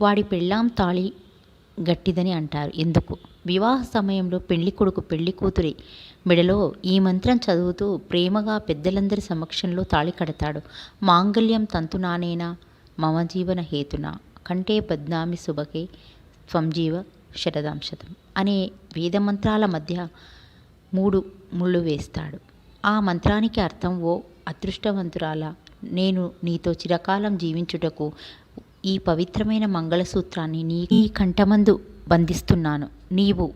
వాడి పెళ్ళాం తాళి గట్టిదని అంటారు. ఎందుకు? వివాహ సమయంలో పెళ్ళి కొడుకు పెళ్ళి కూతురి మెడలో ఈ మంత్రం చదువుతూ ప్రేమగా పెద్దలందరి సమక్షంలో తాళి కడతాడు. మాంగళ్యం తంతునానేనా మమ జీవన హేతున? కంటే పద్నామి శుభకే స్వంజీవ శరదాంశతం శరదాం శతం అనే వేదమంత్రాల మధ్య మూడు ముళ్ళు వేస్తాడు. ఆ మంత్రానికి అర్థం ఓ అదృష్టవంతురాల నేను నీతో చిరకాలం జీవించుటకు ఈ పవిత్రమైన మంగళసూత్రాన్ని నీ నీ కంఠమందు బంధిస్తున్నాను. నీవు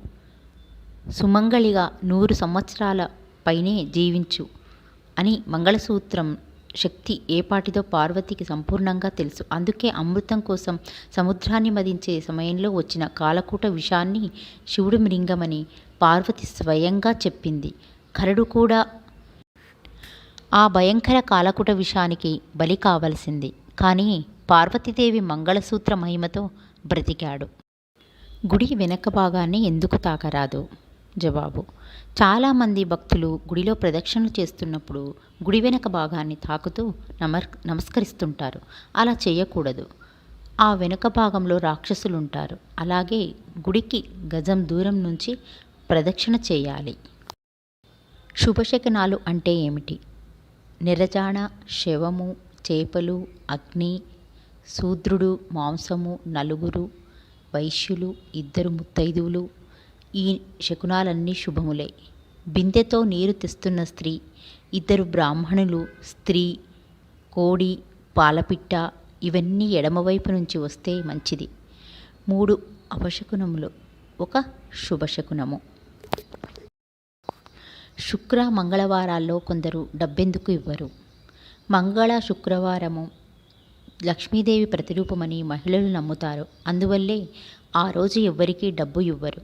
సుమంగళిగా నూరు సంవత్సరాల పైనే జీవించు అని మంగళసూత్రం శక్తి ఏపాటిదో పార్వతికి సంపూర్ణంగా తెలుసు. అందుకే అమృతం కోసం సముద్రాన్ని మదించే సమయంలో వచ్చిన కాలకూట విషాన్ని శివుడు మృంగమని పార్వతి స్వయంగా చెప్పింది. కరుడు కూడా ఆ భయంకర కాలకుట విషానికి బలి కావలసింది. కానీ పార్వతీదేవి మంగళసూత్ర మహిమతో బ్రతికాడు. గుడి వెనక భాగాన్ని ఎందుకు తాకరాదు? జవాబు. చాలామంది భక్తులు గుడిలో ప్రదక్షిణలు చేస్తున్నప్పుడు గుడి వెనక భాగాన్ని తాకుతూ నమర్ నమస్కరిస్తుంటారు. అలా చేయకూడదు. ఆ వెనుక భాగంలో రాక్షసులుంటారు. అలాగే గుడికి గజం దూరం నుంచి ప్రదక్షిణ చేయాలి. శుభశకనాలు అంటే ఏమిటి? నిరజాణ శవము చేపలు అగ్ని శూద్రుడు మాంసము నలుగురు వైశ్యులు ఇద్దరు ముత్తైదువులు ఈ శకునాలన్నీ శుభములే. బిందెతో నీరు తెస్తున్న స్త్రీ ఇద్దరు బ్రాహ్మణులు స్త్రీ కోడి పాలపిట్ట ఇవన్నీ ఎడమవైపు నుంచి వస్తే మంచిది. మూడు అపశకునములు ఒక శుభశకునము. శుక్ర మంగళవారాల్లో కొందరు డబ్బెందుకు ఇవ్వరు. మంగళ శుక్రవారము లక్ష్మీదేవి ప్రతిరూపమని మహిళలు నమ్ముతారు. అందువల్లే ఆ రోజు ఎవ్వరికీ డబ్బు ఇవ్వరు.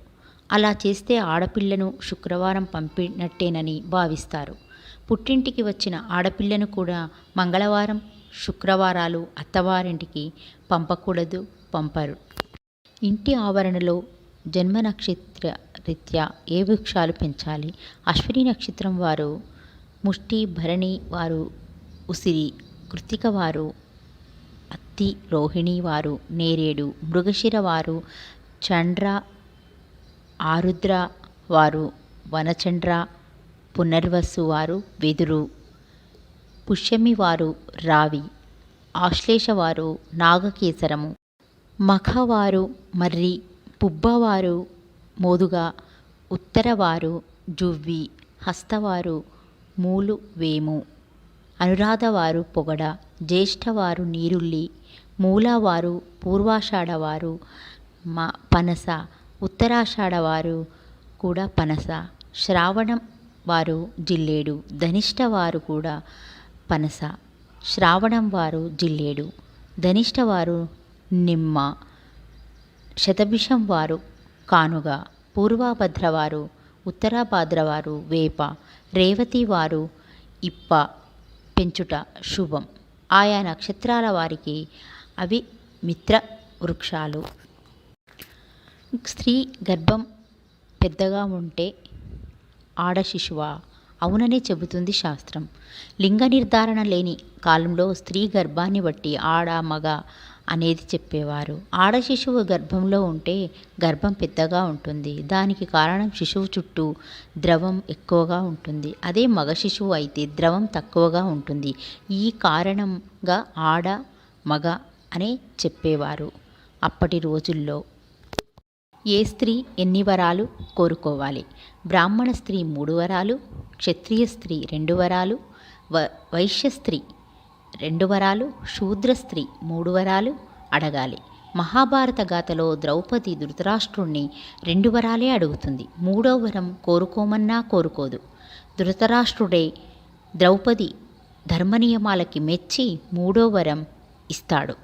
అలా చేస్తే ఆడపిల్లను శుక్రవారం పంపినట్టేనని భావిస్తారు. పుట్టింటికి వచ్చిన ఆడపిల్లను కూడా మంగళవారం శుక్రవారాలు అత్తవారింటికి పంపకూడదు పంపరు. ఇంటి ఆవరణలో జన్మ నక్షత్ర రీత్యా ఏ వృక్షాలు పెంచాలి? అశ్విని నక్షత్రం వారు ముష్టి భరణి వారు ఉసిరి కృతిక వారు అత్తి రోహిణి వారు నేరేడు మృగశిర వారు చండ్ర ఆరుద్ర వారు వనచండ్ర పునర్వసు వారు వెదురు పుష్యమి వారు రావి ఆశ్లేషవారు నాగకేసరము మఖవారు మర్రి పుబ్బవారు మోదుగా ఉత్తరవారు జువ్వి హస్తవారు మూలు వేము. అనురాధవారు పొగడ జ్యేష్ఠవారు నీరుల్లి మూలవారు పూర్వాషాఢవారు మా పనస ఉత్తరాషాఢవారు కూడా పనస శ్రావణం వారు జిల్లేడు ధనిష్ట వారు కూడా పనస శ్రావణం వారు జిల్లేడు ధనిష్ట వారు నిమ్మ శతభిషం వారు కానుగ పూర్వాభద్రవారు ఉత్తరాభాద్రవారు వేప రేవతి వారు ఇప్ప పెంచుట శుభం. ఆయా నక్షత్రాల వారికి అవి మిత్ర వృక్షాలు. స్త్రీ గర్భం పెద్దగా ఉంటే ఆడ శిశువా? అవుననే చెబుతుంది శాస్త్రం. లింగ నిర్ధారణ లేని కాలంలో స్త్రీ గర్భాన్ని బట్టి ఆడ మగ అనేది చెప్పేవారు. ఆడ శిశువు గర్భంలో ఉంటే గర్భం పెద్దగా ఉంటుంది. దానికి కారణం శిశువు చుట్టూ ద్రవం ఎక్కువగా ఉంటుంది. అదే మగ శిశువు అయితే ద్రవం తక్కువగా ఉంటుంది. ఈ కారణంగా ఆడ మగ అనే చెప్పేవారు అప్పటి రోజుల్లో. ఏ స్త్రీ ఎన్ని వరాలు కోరుకోవాలి? బ్రాహ్మణ స్త్రీ మూడు వరాలు క్షత్రియ స్త్రీ రెండు వరాలు వ వైశ్య స్త్రీ రెండు వరాలు శూద్ర స్త్రీ మూడు వరాలు అడగాలి. మహాభారత గాథలో ద్రౌపది ధృతరాష్ట్రుణ్ణి రెండు వరాలే అడుగుతుంది. మూడో వరం కోరుకోమన్నా కోరుకోదు. ధృతరాష్ట్రుడే ద్రౌపది ధర్మనియమాలకి మెచ్చి మూడో వరం ఇస్తాడు.